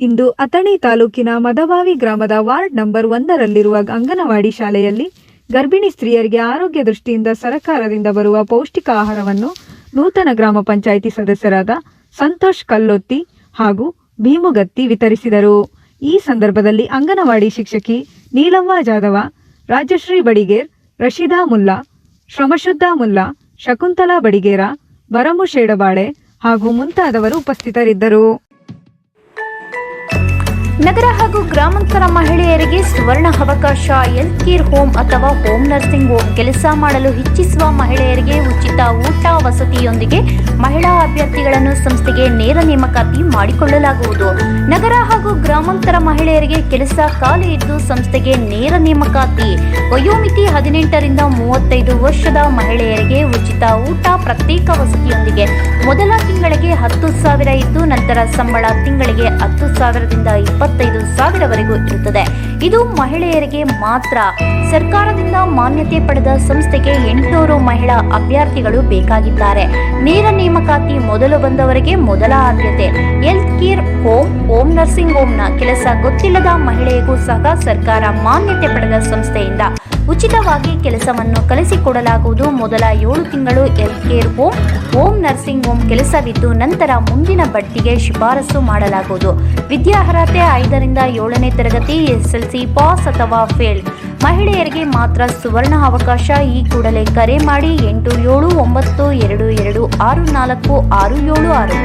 ಇಂದು ಅಥಣಿ ತಾಲೂಕಿನ ಮದಬಾವಿ ಗ್ರಾಮದ ward number ಒಂದರಲ್ಲಿರುವ anganwadi ಶಾಲೆಯಲ್ಲಿ ಗರ್ಭಿಣಿ ಸ್ತ್ರೀಯರಿಗೆ ಆರೋಗ್ಯ ದೃಷ್ಟಿಯಿಂದ ಸರಕಾರದಿಂದ ಬರುವ ಪೌಷ್ಟಿಕ ಆಹಾರವನ್ನು ನೂತನ ಗ್ರಾಮ ಪಂಚಾಯಿತಿ ಸದಸ್ಯರಾದ ಸಂತೋಷ್ ಕಲ್ಲೊತ್ತಿ ಹಾಗೂ ಭೀಮುಗತ್ತಿ ವಿತರಿಸಿದರು. ಈ ಸಂದರ್ಭದಲ್ಲಿ ಅಂಗನವಾಡಿ ಶಿಕ್ಷಕಿ ನೀಲಮ್ಮ ಜಾಧವ, ರಾಜಶ್ರೀ ಬಡಿಗೇರ್, ರಶೀದಾ ಮುಲ್ಲಾ, ಶ್ರಮಶುದ್ಧ ಮುಲ್ಲಾ, ಶಕುಂತಲಾ ಬಡಿಗೇರ, ಬರಮು ಶೇಡಬಾಳೆ ಹಾಗೂ ಮುಂತಾದವರು ಉಪಸ್ಥಿತರಿದ್ದರು. ನಗರ ಹಾಗೂ ಗ್ರಾಮಾಂತರ ಮಹಿಳೆಯರಿಗೆ ಸುವರ್ಣ ಅವಕಾಶ ಹೆಲ್ತ್ ಕೇರ್ ಹೋಮ್ ಅಥವಾ ಹೋಮ್ ನರ್ಸಿಂಗ್ ಹೋಮ್ ಕೆಲಸ ಮಾಡಲು ಇಚ್ಛಿಸುವ ಮಹಿಳೆಯರಿಗೆ ಉಚಿತ ಊಟ ವಸತಿಯೊಂದಿಗೆ ಮಹಿಳಾ ಅಭ್ಯರ್ಥಿಗಳನ್ನು ಸಂಸ್ಥೆಗೆ ನೇರ ನೇಮಕಾತಿ ಮಾಡಿಕೊಳ್ಳಲಾಗುವುದು. ನಗರ ಹಾಗೂ ಗ್ರಾಮಾಂತರ ಮಹಿಳೆಯರಿಗೆ ಕೆಲಸ ಖಾಲಿ ಇದ್ದು ಸಂಸ್ಥೆಗೆ ನೇರ ನೇಮಕಾತಿ. ವಯೋಮಿತಿ ಹದಿನೆಂಟರಿಂದ ಮೂವತ್ತೈದು ವರ್ಷದ ಮಹಿಳೆಯರಿಗೆ ಉಚಿತ ಊಟ ಪ್ರತ್ಯೇಕ ವಸತಿಯೊಂದಿಗೆ. ಮೊದಲ ತಿಂಗಳಿಗೆ ಹತ್ತು ಸಾವಿರ ಇದ್ದು ನಂತರ ಸಂಬಳ ತಿಂಗಳಿಗೆ ಹತ್ತು ಸಾವಿರದಿಂದ ಇಪ್ಪತ್ತೈದು ಸಾವಿರವರೆಗೂ ಇರುತ್ತದೆ. ಇದು ಮಹಿಳೆಯರಿಗೆ ಮಾತ್ರ. ಸರ್ಕಾರದಿಂದ ಮಾನ್ಯತೆ ಪಡೆದ ಸಂಸ್ಥೆಗೆ ಎಂಟುನೂರು ಮಹಿಳಾ ಅಭ್ಯರ್ಥಿಗಳು ಬೇಕಾಗಿದ್ದಾರೆ. ನೇರ ನೇಮಕಾತಿ ಮೊದಲು ಬಂದವರಿಗೆ ಮೊದಲ ಆದ್ಯತೆ. Health care home home nursing ಹೋಮ್ನ ಕೆಲಸ ಗೊತ್ತಿಲ್ಲದ ಮಹಿಳೆಗೂ ಸಹ ಸರ್ಕಾರ ಮಾನ್ಯತೆ ಪಡೆದ ಸಂಸ್ಥೆಯಿಂದ ಉಚಿತವಾಗಿ ಕೆಲಸವನ್ನು ಕಲಿಸಿಕೊಡಲಾಗುವುದು. ಮೊದಲ ಏಳು ತಿಂಗಳು health care home home nursing home ಕೆಲಸವಿದ್ದು ನಂತರ ಮುಂದಿನ ಬಡ್ತಿಗೆ ಶಿಫಾರಸು ಮಾಡಲಾಗುವುದು. ವಿದ್ಯಾರ್ಹತೆ ಐದರಿಂದ ಏಳನೇ ತರಗತಿ ಎಸ್ಎಲ್ಸಿ ಪಾಸ್ ಅಥವಾ ಫೇಲ್. ಮಹಿಳೆಯರಿಗೆ ಮಾತ್ರ ಸುವರ್ಣ ಅವಕಾಶ, ಈ ಕೂಡಲೇ ಕರೆ ಮಾಡಿ ಎಂಟು ಏಳು ಒಂಬತ್ತು ಎರಡು ಎರಡು ಆರು ನಾಲ್ಕು ಆರು ಏಳು ಆರು.